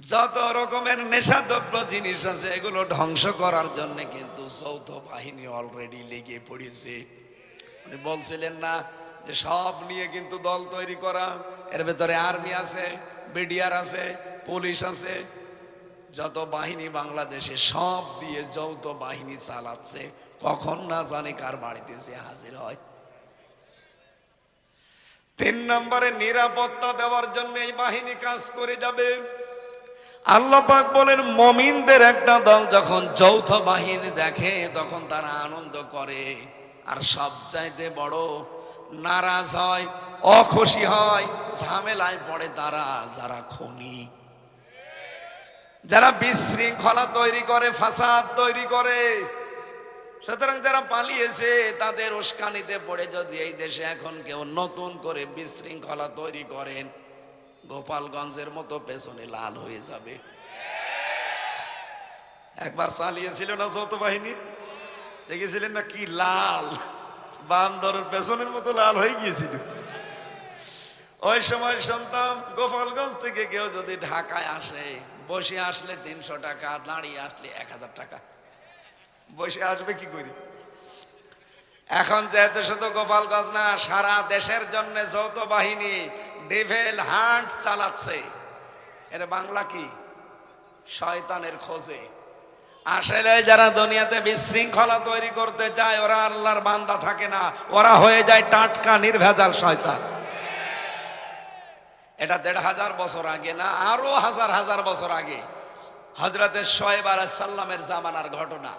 যত রকমের নেশাদ্রব্য জিনিস আছে, এগুলো ধ্বংস করার জন্য কিন্তু যৌথ বাহিনী অলরেডি লেগে পড়েছে। উনি বলছিলেন না যে সব নিয়ে কিন্তু দল তৈরি করা, এর ভেতরে আর্মি আছে বিডিআর আছে পুলিশ আছে। যত বাহিনী বাংলাদেশে সব দিয়ে যৌথ বাহিনী চালাচ্ছে, কখন না জানি কার বাড়িতে সে হাজির হয়। তিন নম্বরে নিরাপত্তা দেওয়ার জন্য এই বাহিনী কাজ করে যাবে। আল্লাহ পাক বলেন, মমিনদের একটা দল যখন যৌথ বাহিনী দেখে, তখন তারা আনন্দ করে। আর সব চাইতে বড় নারাজ হয়, অখুশি হয়, ঝামেলায় পড়ে তারা যারা খনি। যারা বিশৃঙ্খলা তৈরি করে, ফাসাদ তৈরি করে, সুতরাং যারা পালিয়েছে, তাদের উস্কানিতে পড়ে যদি এই দেশে এখন কেউ নতুন করে বিশৃঙ্খলা তৈরি করেন গোপালগঞ্জের মতো পেছনে লাল হয়ে যাবে। একবার চালিয়েছিল না যৌথ বাহিনী? দেখেছিলেন না কি লাল? বান্দরের পেছনের মতো লাল হয়ে গিয়েছিল। ওই সময় সন্তান গোপালগঞ্জ থেকে কেউ যদি ঢাকায় আসে, বসে আসলে তিনশো টাকা, দাঁড়িয়ে আসলে এক হাজার টাকা। বসে আসবে কি করি? এখন যেহেতু শুধু গোপালগঞ্জ না, সারা দেশের জন্য যৌথ বাহিনী ডেভেল হান্ট চালাচ্ছে। এর বাংলা কি? শয়তানের খোঁজে। আসলে যারা দুনিয়াতে বিশৃঙ্খলা তৈরি করতে চায়, ওরা আল্লাহর বান্দা থাকে না। ওরা হয়ে যায় টাটকা, নির্ভেজাল শয়তান। এটা দেড় হাজার বছর আগে না, আরও হাজার হাজার বছর আগে। হজরতের শোয়েব সাল্লামের জামানার ঘটনা।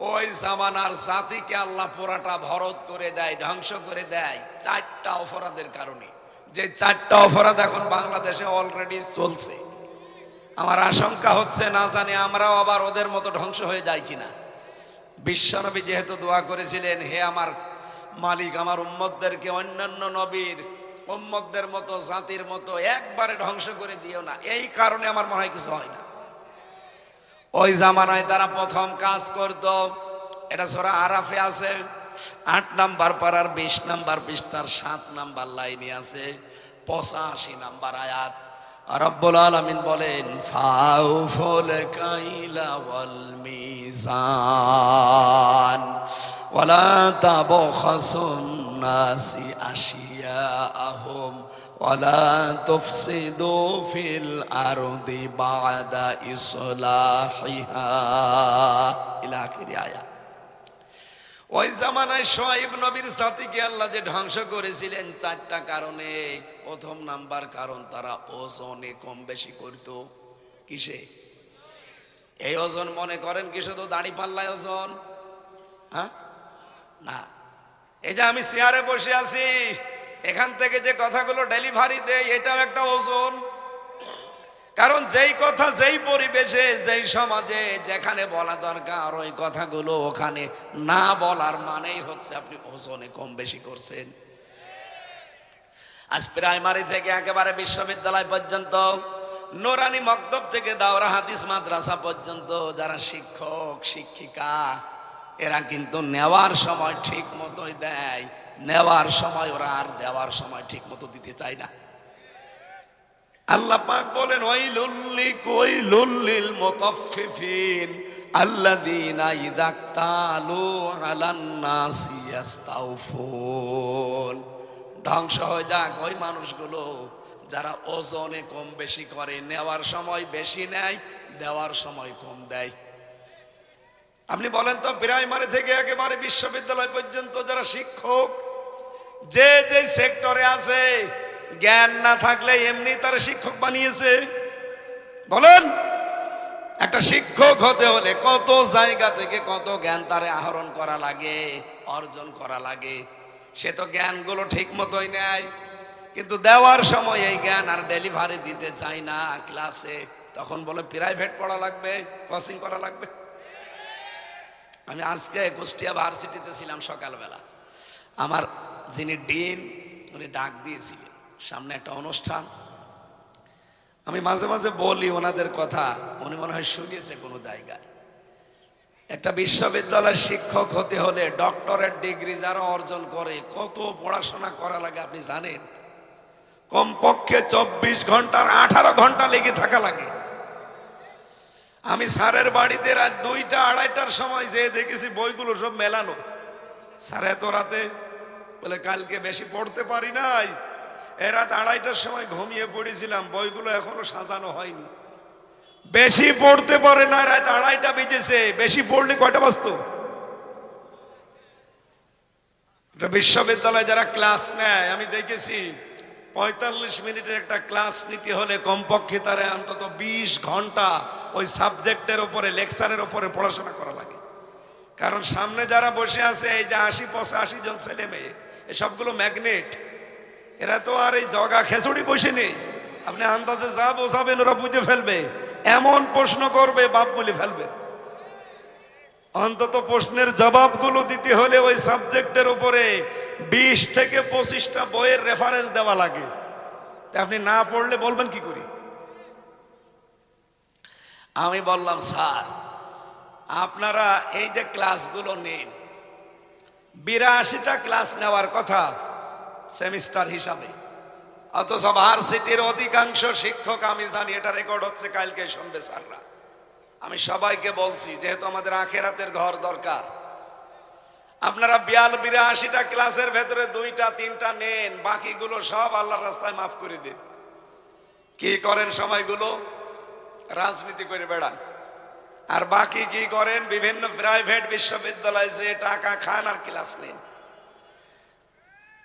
ওই জামানার জাতিকে আল্লাহ পোড়াটা ভরত করে দেয়, ধ্বংস করে দেয়, চারটা অপরাধের কারণে। যে চারটা অপরাধ এখন বাংলাদেশে অলরেডি চলছে। আমার আশঙ্কা হচ্ছে, না জানি আমরাও আবার ওদের মতো ধ্বংস হয়ে যাই কিনা। বিশ্বনবী যেহেতু দোয়া করেছিলেন, হে আমার মালিক, আমার উম্মতদেরকে অন্যান্য নবীর, উম্মতদের মতো, জাতির মতো একবারে ধ্বংস করে দিও না। এই কারণে আমার মনে হয় কিছু হয় না। ওই জামানায় তারা প্রথম কাজ করত, এটা সোরা আরাফে আছে। আট নাম্বার পাড়ার বিশ নাম্বার পৃষ্ঠার সাত নাম্বার লাইনে আছে পঁচাশি নাম্বার আয়াত রব্বুল আলমিন বলেন ফাউফুল কাইলা ওয়াল মিজান ওয়ালা তাবখাসুন নাসি আশিয়াআহুম ولا تفسدوا في الأرض بعد إصلاحها إلى آخر آية ওই জামানায় সোয়াইব নবীর জাতিকে আল্লাহ যে ধ্বংস করেছিলেন, চারটা কারণে। প্রথম নাম্বার কারণ, তারা ওজনে কম বেশি করত। কিসে? এই ওজন মনে করেন কি, শুধু দাড়ি পাল্লায় ওজন? হ্যাঁ? না। এই যে আমি চেয়ারে বসে আছি, এখান থেকে যে কথাগুলো ডেলিভারি দেয়, এটাও একটা ওজন। কারণ যেই কথা, যেই পরিবেশে, যেই সমাজে যেখানে বলা দরকার, ওই কথাগুলো ওখানে না বলার মানেই হচ্ছে আপনি ওজনে কম বেশি করছেন। আজ প্রাইমারি থেকে একেবারে বিশ্ববিদ্যালয় পর্যন্ত, নোরানি মক্তব থেকে দাওরা হাদিস মাদ্রাসা পর্যন্ত যারা শিক্ষক, শিক্ষিকা, এরা কিন্তু নেওয়ার সময় ঠিক মতোই দেয়, নেওয়ার সময় ওরা আর দেওয়ার সময় ঠিক মতো দিতে চায় না। আল্লাহ পাক বলেন ওই লুল্লি কই লুল্লিল মুতাফফিফিন আল্লাযীনা ইযা তালু আলান নাসি ইস্তাউফুন ধ্বংস হয়ে যাক, ওই মানুষগুলো যারা ওজনে কম বেশি করে, নেওয়ার সময় বেশি নেয়, দেওয়ার সময় কম দেয়। আপনি বলেন তো, প্রাইমারি থেকে একেবারে বিশ্ববিদ্যালয় পর্যন্ত যারা শিক্ষক, যে যে সেক্টরে আছে জ্ঞান না থাকলে এমনি তার শিক্ষক বানিয়েছে। বলেন, একটা শিক্ষক হতে হলে কত জায়গা থেকে কত জ্ঞান তারে আহরণ করা লাগে, অর্জন করা লাগে। সে তো জ্ঞানগুলো ঠিক মতোই নেয়, কিন্তু দেওয়ার সময় এই জ্ঞান আর ডেলিভারি দিতে চায় না ক্লাসে। তখন বলে, প্রাইভেট পড়া লাগবে, কোচিং করা লাগবে? আমি আজকে কুষ্টিয়া ভার্সিটিতে ছিলাম সকালবেলা। আমার যিনি ডিন, উনি ডাক দিয়েছিলেন। সামনে একটা অনুষ্ঠান। আমি মাঝে মাঝে বলি ওনাদের কথা, উনি মনে হয় শুনিয়েছে কোনো জায়গায়। একটা বিশ্ববিদ্যালয়ের শিক্ষক হতে হলে ডক্টরেট ডিগ্রি যারা অর্জন করে, কত পড়াশোনা করা লাগে আপনি জানেন? কমপক্ষে চব্বিশ ঘণ্টার আঠারো ঘণ্টা লেগে থাকা লাগে। আমি স্যারের বাড়িতে রাত দুইটা, আড়াইটার সময় যেয়ে দেখেছি বইগুলো সব মেলানো। স্যার এত রাতে বলে, কালকে বেশি পড়তে পারি নাই। রাত আড়াইটার সময় ঘুমিয়ে পড়েছিলাম, বইগুলো এখনও সাজানো হয়নি। বেশি পড়তে পারে না, রাত আড়াইটা বেজেছে। বেশি পড়লে কয়টা বাজতো? বিশ্ববিদ্যালয়ে যারা ক্লাস নেয়, আমি দেখেছি পঁয়তাল্লিশ মিনিটের একটা ক্লাস নিতে হলে কমপক্ষে তারা অন্তত বিশ ঘণ্টা ওই সাবজেক্টের ওপরে, লেকচারের ওপরে পড়াশোনা করা লাগে। কারণ সামনে যারা বসে আছে, এই যে আশি পঁচাশি জন ছেলে মেয়ে এসবগুলো ম্যাগনেট। এরা তো আর এই জগা খেচুড়ি বসে নেই আপনি আন্দাজে যা বোঝাবেন, ওরা বুঝে ফেলবে। এমন প্রশ্ন করবে, বাপ বলে ফেলবে। অন্তত প্রশ্নের জবাবগুলো দিতে হলে ওই সাবজেক্টের উপরে বিশ থেকে পঁচিশটা বইয়ের রেফারেন্স দেওয়া লাগে। আপনি না পড়লে বলবেন কি করি? আমি বললাম, স্যার, আপনারা এই যে ক্লাসগুলো নেন, বিরাশিটা ক্লাস নেওয়ার কথা সেমিস্টার হিসাবে। অথচ ভার্সিটির অধিকাংশ শিক্ষক, আমি জানি এটা রেকর্ড হচ্ছে, কালকে শুনবে স্যাররা। আমি সবাইকে বলছি, যেহেতু আমাদের আখেরাতের ঘর দরকার, আপনারা বিয়াল বিরাশিটা ক্লাসের ভেতরে দুইটা, তিনটা নেন, বাকিগুলো সব আল্লাহর রাস্তায় মাফ করে দিন। কি করেন সময়গুলো? রাজনীতি করে বেড়ান। আর বাকি কি করেন? বিভিন্ন প্রাইভেট বিশ্ববিদ্যালয়ে যে টাকা খান আর ক্লাস নেন।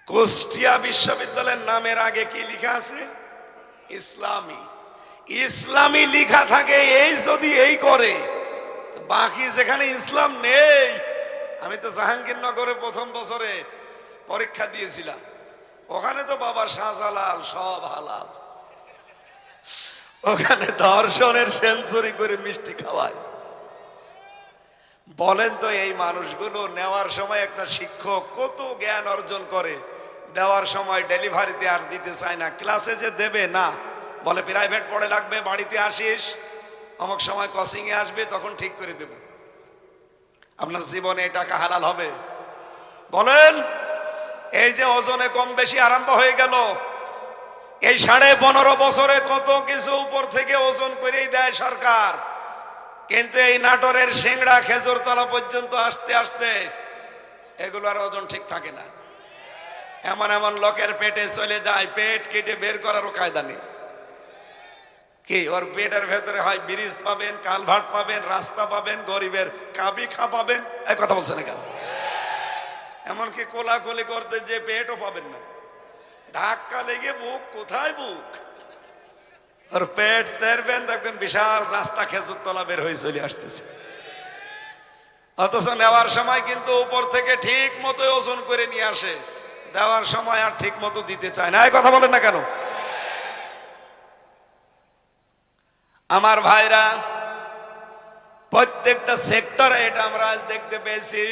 কুষ্টিয়া বিশ্ববিদ্যালয়ের নামের আগে কি লেখা আছে? ইসলামী। ইসলামী লেখা থাকে, এই যদি এই করে বাকি যেখানে ইসলাম নেই, আমি তো জাহাঙ্গীরনগরে প্রথম বছরে পরীক্ষা দিয়েছিলাম। ওখানে তো বাবা শাহজালাল, সব হালাল। ওখানে দর্শনের সেঞ্চুরি করে মিষ্টি খাওয়ায়। বলেন তো এই মানুষগুলো নেওয়ার সময় একটা শিক্ষক কত জ্ঞান অর্জন করে। দেওয়ার সময় ডেলিভারিতে আর দিতে চায় না। ক্লাসে যে দেবে, না। বলে, প্রাইভেট পড়ে লাগবে, বাড়িতে আসিস। অমুক সময় এ আসবে, তখন ঠিক করে দেব। আপনার জীবনে এই টাকা হালাল হবে। বলেন, এই যে ওজনে কম বেশি আরম্ভ হয়ে গেল। এই সাড়ে পনেরো বছরে কত কিছু উপর থেকে ওজন করেই দেয় সরকার। কিন্তু এই নাটোরের সিংড়া খেজুর তলা পর্যন্ত আসতে আসতে এগুলোর ওজন ঠিক থাকে না। এমন এমন লোকের পেটে চলে যায়, পেট কেটে বের করারও কায়দা নেই। কি, ওর পেটের ভেতরে হয় ব্রিজ পাবেন, কালভার্ট পাবেন, রাস্তা পাবেন, গরিবের কাবি খা পাবেন এক কথা বলছে না কেন? এমনকি কোলাকুলি করতে যে পেটও পাবেন না। ধাক্কা লেগে বুক, কোথায় বুক? ওর পেট সেরবেন, দেখবেন বিশাল রাস্তা খেজুর তলা বের হয়ে চলে আসতেছে। অথচ নেওয়ার সময় কিন্তু উপর থেকে ঠিক মতো ওজন করে নিয়ে আসে। দেওয়ার সময় আর ঠিক মতো দিতে চায় না। এই কথা বলেন না কেন? আমার ভাইরা, প্রত্যেকটা সেক্টরে এটা আমরা আজ দেখতে পেয়েছি।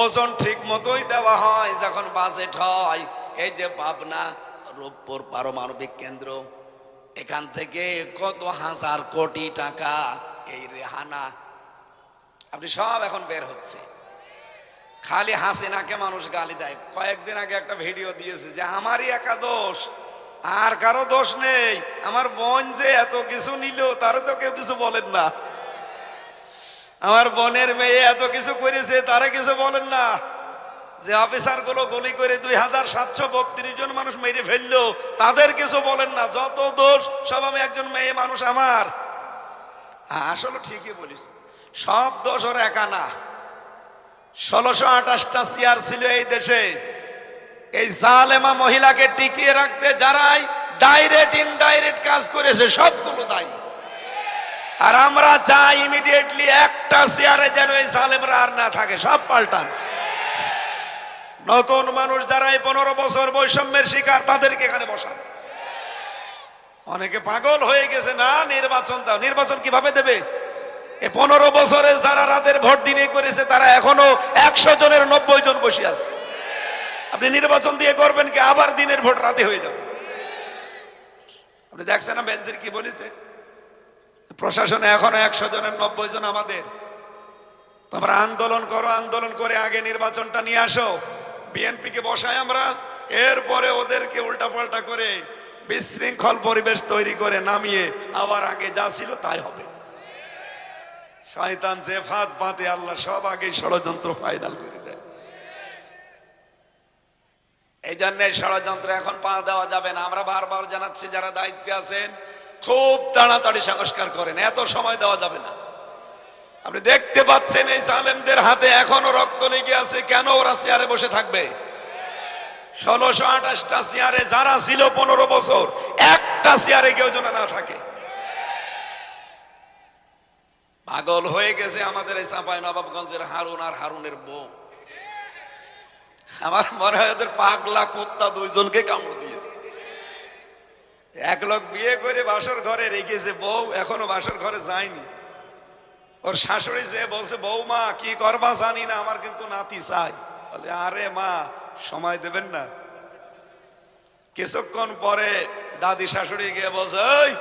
ওজন ঠিক মতোই দেওয়া হয়, যখন বাজেট হয়। এই যে পাবনা রূপপুর পারমাণবিক কেন্দ্র, এখান থেকে কত হাজার কোটি টাকা এই রেহানা। আপনি সব এখন বের হচ্ছে। খালি হাসিনাকে মানুষ গালি দেয়। কয়েকদিন আগে একটা ভিডিও দিয়েছে যে, আমারই একা দোষ। আর কারও দোষ নেই। আমার বোন যে এত কিছু নিল, তারে তো কেউ কিছু বলেন না। আমার বোনের মেয়ে এত কিছু করেছে, তারে কিছু বলেন না। যে অফিসারগুলো গুলি করে দুই হাজার সাতশো বত্রিশ জন মানুষ মেরে ফেলল, তাদের কিছু বলেন না। যত দোষ, সব আমি একজন মেয়ে মানুষ আমার। হ্যাঁ আসলে ঠিকই বলিস। সব দোষ ওর একা না। ষোলোশো আঠাশটা চেয়ার ছিল এই দেশে। এই জালেমা মহিলাকে টিকিয়ে রাখতে যারাই ডাইরেক্ট ইনডাইরেক্ট কাজ করেছে, সবগুলো দায়ী। আর আমরা চাই ইমিডিয়েটলি একটা চেয়ারে যেন এই জালেমরা আর না থাকে, সব পাল্টান। নতুন মানুষ যারা এই পনেরো বছর বৈষম্যের শিকার, তাদেরকে এখানে বসান। অনেকে পাগল হয়ে গেছে, না, নির্বাচন দাও। নির্বাচন কীভাবে দেবে? পনেরো বছরে যারা রাতের ভোট দিনে করেছে, তারা এখনও একশো জনের নব্বই জন বসে আছে। আপনি নির্বাচন দিয়ে করবেন কি, আবার দিনের ভোট রাতে হয়ে যাবে। আপনি দেখছেন না বেঞ্চের কি বলেছে? প্রশাসনে এখনও একশো জনের নব্বই জন আমাদের। তোমরা আন্দোলন করো, আন্দোলন করে আগে নির্বাচনটা নিয়ে আসো। বিএনপিকে বসাই আমরা, এরপরে ওদেরকে উল্টাপাল্টা করে বিশৃঙ্খল পরিবেশ তৈরি করে নামিয়ে আবার আগে যা ছিল তাই হবে। শয়তান যে ফাঁদ পাতে আল্লাহ সব আগে ষড়যন্ত্র ফাইনাল করে দেয়। এই জন্য ষড়যন্ত্র এখন পা দেওয়া যাবে না। আমরা বারবার জানাচ্ছি, যারা দায়িত্বে আছেন, খুব তাড়াতাড়ি সংস্কার করেন। এত সময় দেওয়া যাবে না। আপনি দেখতে পাচ্ছেন এই জালেমদের হাতে এখনও রক্ত লেগে আছে। কেন ওরা চেয়ারে বসে থাকবে? ষোলোশো আঠাশটা চেয়ারে যারা ছিল পনেরো বছর, একটা চেয়ারে কেউ যেন না থাকে। পাগল হয়ে গেছে আমাদের এই চাঁপাই নবাবগঞ্জের হারুন আর হারুনের বউ। আমার মনে হয় ওদের পাগলা কুত্তা দুইজনকে কামড় দিয়েছে। এক লোক বিয়ে করে বাসর ঘরে রেখেছে বউ এখনও বাসর ঘরে যায়নি। ওর শাশুড়ি যে বলছে বৌমা কি করবা জানি না আমার কিন্তু নাতি চাই। বলে আরে মা সময় দেবেন না। কিছুক্ষণ পরে দাদি শাশুড়ি গিয়ে বলছে "এই,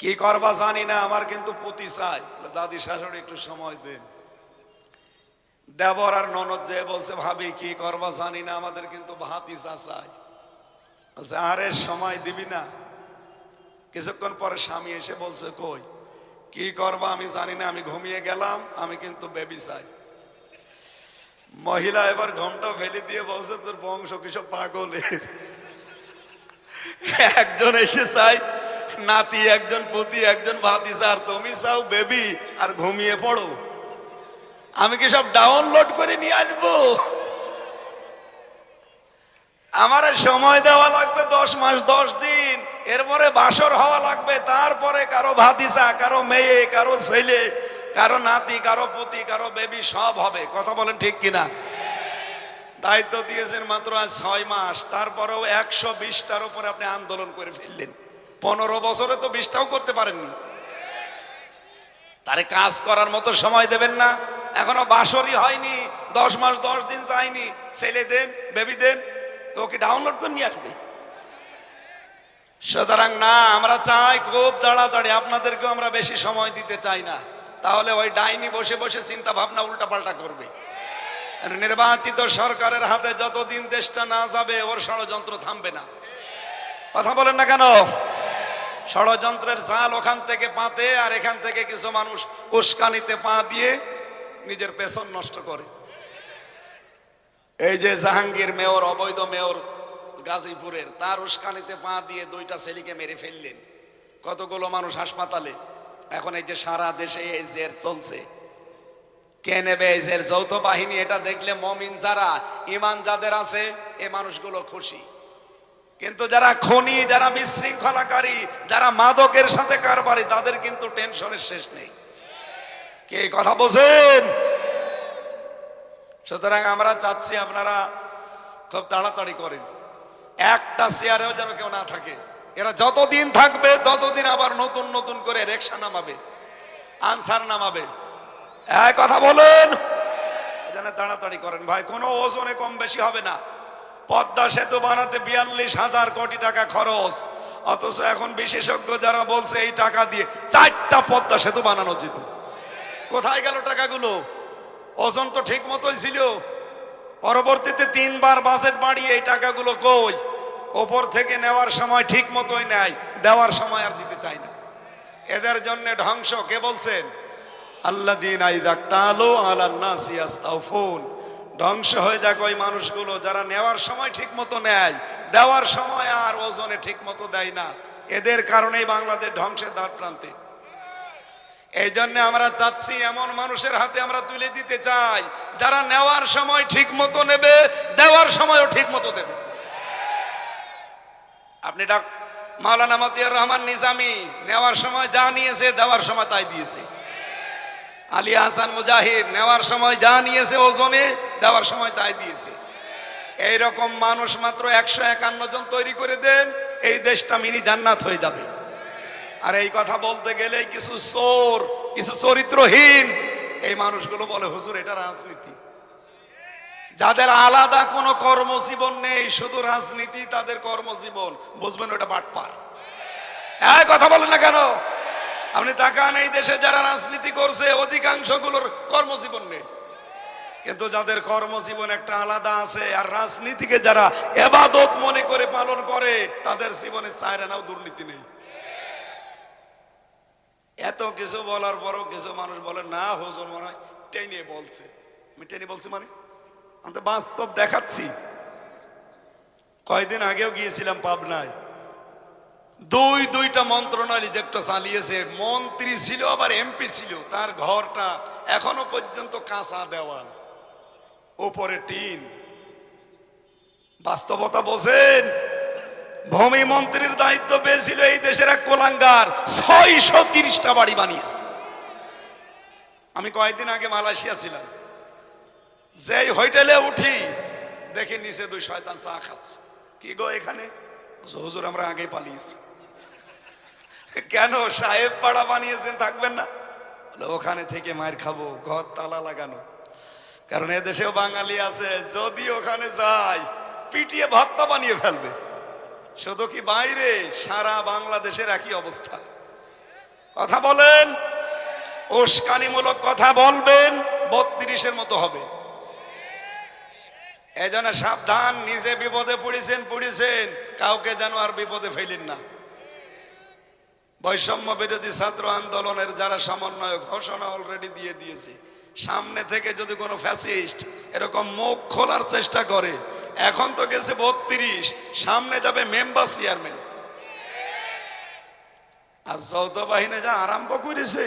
কি করবা জানি না, আমার কিন্তু পুতি চাই। দাদি শাশুড়ি, একটু সময় দেন। দেবর আর ননদ যে বলছে, ভাবি, কি করবা জানি না, আমাদের কিন্তু ভাতি চাই বলছে, আরে, সময় দিবি না। কিছুক্ষণ পরে স্বামী এসে বলছে, কই, কি করবা আমি জানি না, আমি ঘুমিয়ে গেলাম, আমি কিন্তু বেবি চাই। মহিলা এবার ঘণ্টা ফেলে দিয়ে বলছে, তোর বংশ কিসব পাগলের? একজন এসে চাই নাতি, একজন পুতি, একজন ভাতিজা আর তুমি চাও বেবি আর ঘুমিয়ে পড়ো। আমি কি সব ডাউনলোড করে নিয়ে আসব? আমার সময় দেওয়া লাগবে দশ মাস, দশ দিন। এরপরে বাসর হওয়া লাগবে, তারপরে কারও ভাতিসা কারও মেয়ে, কারও ছেলে, কারও নাতি, কারও পুতি, কারও বেবি সব হবে। কথা বলেন ঠিক কিনা? দায়িত্ব দিয়েছেন মাত্র আজ ছয় মাস, তারপরেও একশো বিশটার উপরে আপনি আন্দোলন করে ফেললেন। পনেরো বছরে তো বিশটাও করতে পারেননি। তারে কাজ করার মতো সময় দেবেন না। এখনও বাসরই হয়নি, দশ মাস, দশ দিন যায়নি। ছেলে দেন, বেবি দেন তো ওকে ডাউনলোড করে নিয়ে আসবে। সুতরাং না, আমরা চাই খুব তাড়াতাড়ি আপনাদেরকেও আমরা বেশি সময় দিতে চাই না। তাহলে ওই ডাইনি বসে বসে চিন্তা ভাবনা উল্টাপাল্টা করবে। নির্বাচিত সরকারের হাতে যতদিন দেশটা না যাবে, ওর ষড়যন্ত্র থামবে না। কথা বলেন না কেন? ষড়যন্ত্রের জাল ওখান থেকে পাতে আর এখান থেকে কিছু মানুষ উস্কানিতে পা দিয়ে নিজের পেছন নষ্ট করে। এই যে জাহাঙ্গীর মেয়র, অবৈধ মেয়র গাজীপুরের, তার উস্কানিতে পা দিয়ে দুইটা ছেলেকে মেরে ফেললেন। কতগুলো মানুষ হাসপাতালে। এখন এই যে সারা দেশে এই জের চলছে। কে নেবে এই জের? যৌথ বাহিনী এটা দেখলে মমিন যারা ইমান যাদের আছে, এ মানুষগুলো খুশি। কিন্তু যারা খনি, যারা বিশৃঙ্খলাকারী, যারা মাদকের সাথে কারবারি, তাদের কিন্তু টেনশনের শেষ নেই। কে কথা বোঝেন সুতরাং আমরা চাচ্ছি আপনারা খুব তাড়াতাড়ি করেন। একটা চেয়ারেও যেন কেউ না থাকে। এরা যতদিন থাকবে, ততদিন আবার নতুন নতুন করে রেকশা নামাবে, আনসার নামাবে। এক কথা বলেন। তাড়াতাড়ি করেন। ভাই, কোনো ওজনে কম বেশি হবে না। পদ্মা সেতু বানাতে বিয়াল্লিশ হাজার কোটি টাকা খরচ। অথচ এখন বিশেষজ্ঞ যারা বলছে এই টাকা দিয়ে চারটা পদ্মা সেতু বানানো যেত। কোথায় গেল টাকাগুলো? ওজন তো ঠিক মতোই ছিল। পরবর্তীতে তিনবার বাজেট বাড়িয়ে এই টাকাগুলো কই? ওপর থেকে নেওয়ার সময় ঠিক মতোই নেয়, দেওয়ার সময় আর দিতে চায় না। এদের জন্য ধ্বংস, কে বলছেন? আল্লাহ দিন আইদাক্তালো আলান্নাসিয়াস্তাউফুন ধ্বংস হয়ে যাক ওই মানুষগুলো, যারা নেওয়ার সময় ঠিক মতো নেয়, দেওয়ার সময় আর ওজনে ঠিক মতো দেয় না। এদের কারণেই বাংলাদেশ ধ্বংসের দ্বার প্রান্তে। এই জন্য আমরা চাচ্ছি এমন মানুষের হাতে আমরা তুলে দিতে চাই, যারা নেওয়ার সময় ঠিক মতো নেবে, দেওয়ার সময়ও ঠিক মতো দেবে। আপনি ডাক, মাওলানা মতিয়ার রহমান নিজামি, নেওয়ার সময় যা নিয়েছে, দেওয়ার সময় তাই দিয়েছে। আলী হাসান মুজাহিদ নেওয়ার সময় যা নিয়েছে ওজনে, দেওয়ার সময় তাই দিয়েছে। এই রকম মানুষ মাত্র একশো একান্ন জন তৈরি করে দেন, এই দেশটা মিনি জান্নাত হয়ে যাবে। আর এই কথা বলতে গেলে কিছু চোর, কিছু চরিত্রহীন, এই মানুষগুলো বলে, হুজুর, এটা রাজনীতি। যাদের আলাদা কোনো কর্মজীবন নেই, শুধু রাজনীতি তাদের কর্মজীবন। বুঝবেন, ওটা বাটপার। হ্যাঁ কথা বলেন না কেন? আপনি তাকান, এই দেশে যারা রাজনীতি করছে অধিকাংশগুলোর কর্মজীবন নেই। কিন্তু যাদের কর্মজীবন একটা আলাদা আছে, আর রাজনীতিকে যারা এবাদত মনে করে পালন করে, তাদের জীবনে চায়রা নাও দুর্নীতি নেই। এত কিছু বলার পরও কিছু মানুষ বলে, না, হুজুর মনে হয় টেনে বলছে। আমি টেনে বলছি মানে? আমি তো বাস্তব দেখাচ্ছি। কয়দিন আগেও গিয়েছিলাম পাবনায়। দুই দুইটা মন্ত্রণালয় যে একটা চালিয়েছে, মন্ত্রী ছিল, আবার এমপি ছিল, তার ঘরটা এখনও পর্যন্ত কাঁচা দেওয়াল, ওপরে টিন। বাস্তবতা বোঝেন ভূমি মন্ত্রীর দায়িত্ব পেয়েছিল এই দেশের এক কোলাঙ্গার, ছয়শো তিরিশটা বাড়ি বানিয়েছে। আমি কয়েকদিন আগে মালয়েশিয়া ছিলাম। যেই হোটেলে উঠি, দেখি নিচে দুই শয়তান চা খাচ্ছে। কি গো এখানে? হুজুর, আমরা আগে পালিয়েছি। কেন সাহেব পাড়া বানিয়েছেন? থাকবেন না। ওখানে থেকে মায়ের খাব, ঘর তালা লাগানো। কারণ এদেশেও বাঙালি আছে, যদি ওখানে যায়, পিটিয়ে ভত্তা বানিয়ে ফেলবে। শুধু কি বাইরে? সারা বাংলাদেশের একই অবস্থা। কথা বলেন, উস্কানিমূলক কথা বলবেন, বত্রিশের মতো হবে। এই জন্য সাবধান, নিজে বিপদে পড়েছেন পড়েছেন, কাউকে যেন আর বিপদে ফেলেন না। বৈষম্য বিরোধী ছাত্র আন্দোলনের যারা সমন্বয়ক, ঘোষণা অলরেডি দিয়ে দিয়েছে। সামনে থেকে যদি কোনো ফ্যাসিস্ট এরকম মুখ খোলার চেষ্টা করে, এখন তো গেছে বত্রিশ, সামনে যাবে মেম্বার চেয়ারম্যান আর যৌথ বাহিনী যা আরম্ভ করেছে,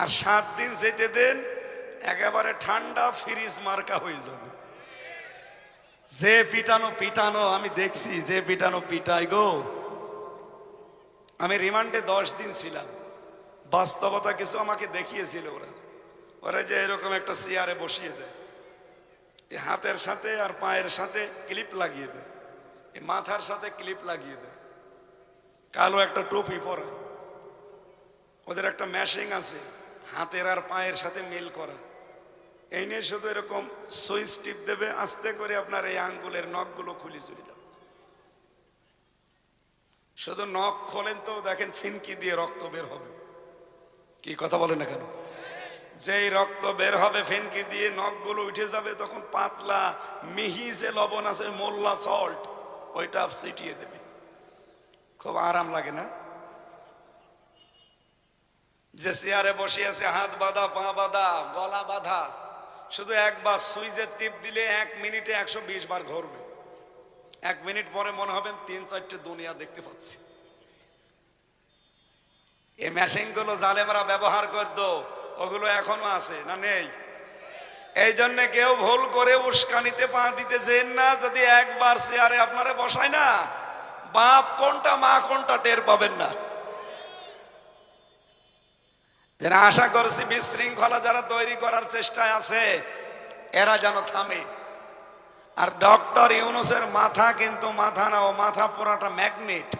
আর সাত দিন যেতে দেন, একেবারে ঠান্ডা ফ্রিজ মার্কা হয়ে যাবে। যে পিটানো পিটানো, আমি দেখছি যে পিটানো পিটাই গো। আমি রিমান্ডে দশ দিন ছিলাম। বাস্তবতা কিছু আমাকে দেখিয়েছিল ওরা। ওরা যে এরকম একটা চেয়ারে বসিয়ে দেয়। এই হাতের সাথে আর পায়ের সাথে ক্লিপ লাগিয়ে দেয়। এই মাথার সাথে ক্লিপ লাগিয়ে দেয়। কালো একটা টুপি পরা ওদের একটা ম্যাশিং আছে, হাতের আর পায়ের সাথে মিল করা। এই নিয়ে শুধু এরকম সুইচ টিপ দেবে, আস্তে করে আপনার এই আঙ্গুলের নখগুলো খুলে চলে যাবে। শুধু নখ খোলেন তো দেখেন ফিনকি দিয়ে রক্ত বের হবে। কি কথা বলেন কেন যেই রক্ত বের হবে ফিনকি দিয়ে নখগুলো উঠে যাবে, তখন পাতলা মিহি যে লবণ আছে, মোল্লা সল্ট ওইটা ছিটিয়ে দেবে। খুব আরাম লাগে না? যে চেয়ারে বসে আছে, হাত বাঁধা, পা বাঁধা, গলা বাঁধা, শুধু একবার সুইচে টিপ দিলে এক মিনিটে একশো বিশ বার ঘুরবে। এক মিনিট পরে মনে হবে তিন চারটে দুনিয়া দেখতে পাচ্ছি। এই মেশিনগুলো জালেমরা ব্যবহার করতো, ওগুলো এখনও আছে না নেই? এই জন্য কেউ ভুল করে উস্কানিতে পা দিতে দিতেছেন না, যদি একবার চেয়ারে আপনারা বসায় না, বাপ কোনটা, মা কোনটা টের পাবেন না। যেন আশা করছি বিশৃঙ্খলা যারা তৈরি করার চেষ্টায় আছে, এরা যেন থামে। আর ডক্টর ইউনুসের মাথা কিন্তু মাথা না, ও মাথা পুরাটা ম্যাগনেট।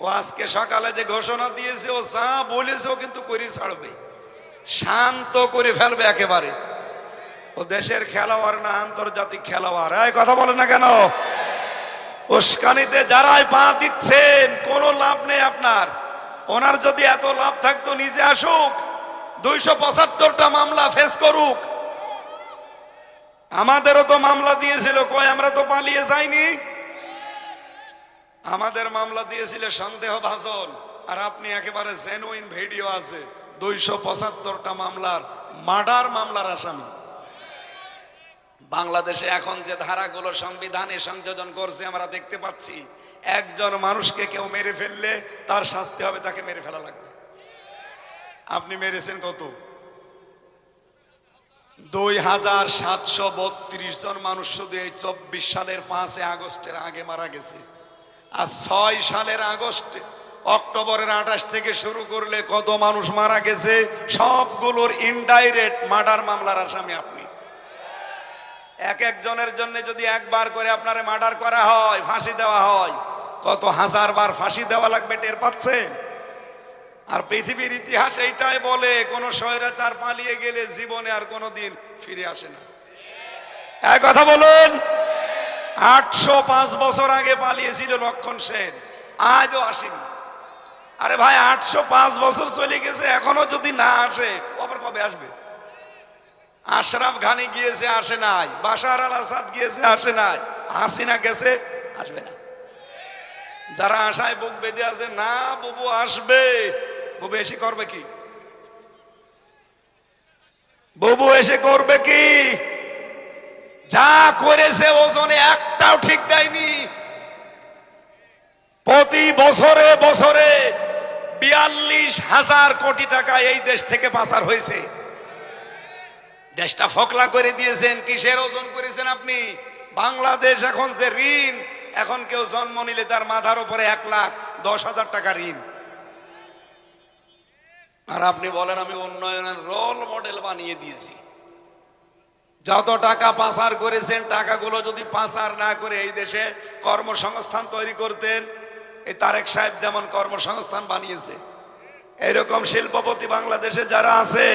ও আজকে সকালে যে ঘোষণা দিয়েছে, ও যা বলেছে ও কিন্তু করে ছাড়বে। শান্ত করে ফেলবে একেবারে। ও দেশের খেলোয়াড় না, আন্তর্জাতিক খেলোয়াড়। এই কথা বলে না কেন? উস্কানিতে যারাই পা দিচ্ছেন, কোনো লাভ নেই আপনার। ওনার যদি এত লাভ থাকতো, নিজে আসুক। দুইশো পঁচাত্তরটা মামলা ফেস করুক। আমাদেরও তো মামলা দিয়েছিল কই আমরা তো পালিয়ে যাইনি? আমাদের মামলা দিয়েছিল সন্দেহ ভাষণ আর আপনি একেবারে জেনুইন ভিডিও আছে, দুইশো পঁচাত্তরটা মামলার, মার্ডার মামলার আসামি। বাংলাদেশে এখন যে ধারাগুলো সংবিধানে সংযোজন করছে, আমরা দেখতে পাচ্ছি, একজন মানুষকে কেউ মেরে ফেললে তার শাস্তি হবে, তাকে মেরে ফেলা লাগবে। আপনি মেরেছেন কত? দুই হাজার সাতশো বত্রিশ জন মানুষ শুধু এই চব্বিশ সালের পাঁচে আগস্টের আগে মারা গেছে। আর ছয় সালের আগস্টে, অক্টোবরের আঠাশ থেকে শুরু করলে কত মানুষ মারা গেছে, সবগুলোর ইনডাইরেক্ট মার্ডার মামলার আসামি আপনি। এক একজনের জন্য যদি একবার করে আপনারে মার্ডার করা হয়, ফাঁসি দেওয়া হয়, কত হাজার বার ফাঁসি দেওয়া লাগবে টের পাচ্ছেন? আর পৃথিবীর ইতিহাস এইটাই বলে, কোন স্বৈরাচার পালিয়ে গেলে জীবনে আর কোনো দিন ফিরে আসে না। এক কথা বলুন, আটশো পাঁচ বছর আগে পালিয়েছিল লক্ষণ সেন, আজও আসেনি। আরে ভাই, আটশো পাঁচ বছর চলে গেছে, এখনও যদি না আসে আবার কবে আসবে? আশরাফ ঘানি গিয়েছে, আসে নাই। বাশার আল আসাদ গিয়েছে, আসে নাই। হাসিনা গেছে, আসবে না। যারা আশায় বুক বেঁধে আছে, না, বুবু, আসবে। এসে করবে কি? বুবু এসে করবে কি? যা করেছে ওজনে একটাও ঠিক দেয়নি। প্রতি বছরে বছরে বিয়াল্লিশ হাজার কোটি টাকা এই দেশ থেকে পাচার হয়েছে। দেশটা ফকলা করে দিয়েছেন, কিসের ওজন করেছেন আপনি? বাংলাদেশ এখন যে ঋণ, এখন কেউ জন্ম নিলে তার মাথার উপরে এক লাখ দশ হাজার টাকা ঋণ। আর আপনি বলেন, আমি উন্নয়নের রোল মডেল বানিয়ে দিয়েছি। যত টাকা পাচার করেছেন, টাকাগুলো যদি পাচার না করে এই দেশে কর্মসংস্থান তৈরি করতেন, এই তারেক সাহেব যেমন কর্মসংস্থান বানিয়েছে, এরকম শিল্পপতি বাংলাদেশে যারা আছে,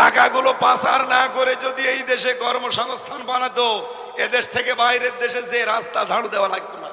টাকাগুলো পাচার না করে যদি এই দেশে কর্মসংস্থান বানাতো, এদেশ থেকে বাইরের দেশে যে রাস্তা ঝাড়ু দেওয়া লাগতো না।